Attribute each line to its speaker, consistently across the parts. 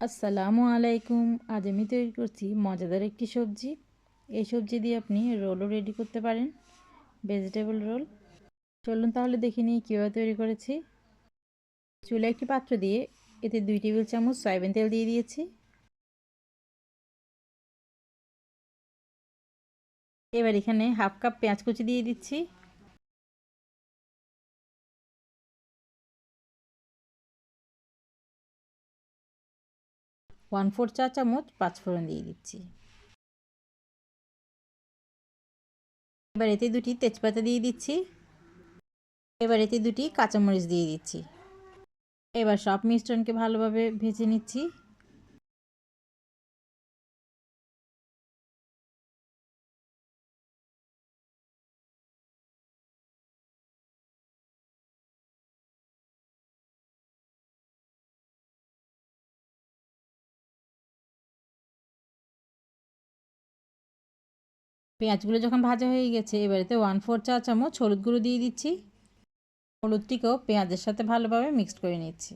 Speaker 1: আসসালামু আলাইকুম। আজ আমি তৈরি করছি মজাদার একটি সবজি। এই সবজি দিয়ে আপনি রোলও রেডি করতে পারেন। Vegetable roll. চলুন তাহলে দেখে নিই কীভাবে তৈরি করেছি। চুলে একটি পাত্র দিয়ে এতে দুই টেবিল চামচ সয়াবিন তেল দিয়ে দিয়েছি। এবার এখানে হাফ কাপ পেঁয়াজ কুচি দিয়ে দিচ্ছি। ওয়ান ফোর চা চামচ পাঁচফোড়ন দিয়ে দিচ্ছি। এবার এতে দুটি তেজপাতা দিয়ে দিচ্ছি। এবার এতে দুটি কাঁচামরিচ দিয়ে দিচ্ছি। এবার সব মিশ্রণকে ভালোভাবে ভেজে নিচ্ছি। পেঁয়াজগুলো যখন ভাজা হয়ে গেছে, এবারেতে ওয়ান ফোর চা চামচ হলুদ গুঁড়ো দিয়ে দিচ্ছি। হলুদটিকেও পেঁয়াজের সাথে ভালোভাবে মিক্সড করে নিচ্ছি।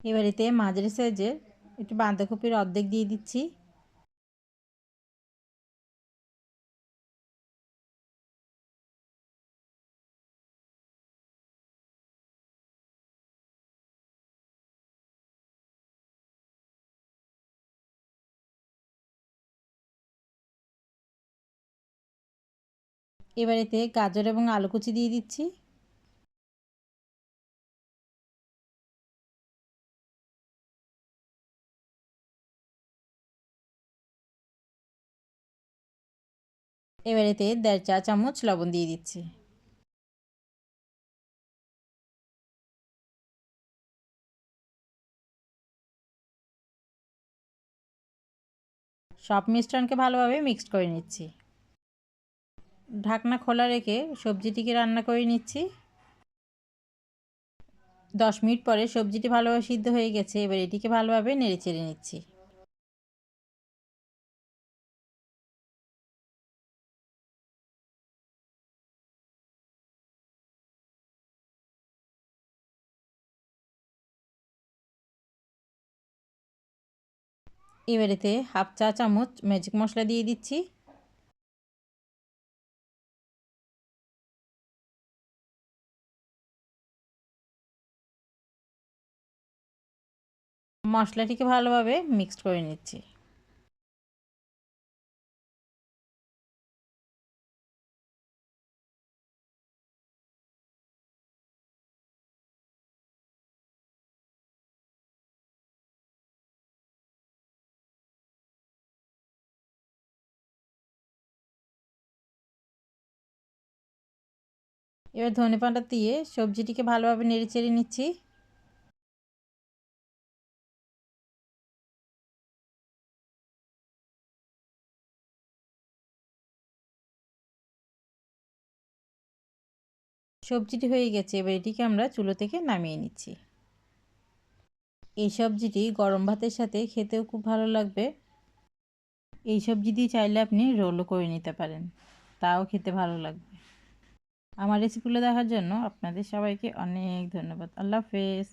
Speaker 1: এবারেতে মাঝারি সাইজের একটু বাঁধাকপির অর্ধেক দিয়ে দিচ্ছি। এবার এতে গাজর এবং আলু কুচি দিয়ে দিচ্ছি। এবার এতে দেড় চা চামচ লবণ দিয়ে দিচ্ছি। সব মিশ্রণকে ভালোভাবে মিক্সড করে নিচ্ছি। ঢাকনা খোলা রেখে সবজিটিকে রান্না করে নিচ্ছি। দশ মিনিট পরে সবজিটি ভালোভাবে সিদ্ধ হয়ে গেছে, এবার এটিকে ভালোভাবে নেড়ে চেড়ে নিচ্ছি। এবারেতে হাফ চা চামচ ম্যাজিক মশলা দিয়ে দিচ্ছি। মশলাটিকে ভালোভাবে মিক্সড করে নিচ্ছি। এবার ধনে পাতা দিয়ে সবজিটিকে ভালোভাবে নেড়ে চেড়ে নিচ্ছি। সবজিটি হয়ে গেছে, এবার এটিকে আমরা চুলো থেকে নামিয়ে নিচ্ছি। এই সবজিটি গরম ভাতের সাথে খেতেও খুব ভালো লাগবে। এই সবজি দিয়ে চাইলে আপনি রোলও করে নিতে পারেন, তাও খেতে ভালো লাগবে। আমার রেসিপিগুলো দেখার জন্য আপনাদের সবাইকে অনেক ধন্যবাদ। আল্লাহ হাফেজ।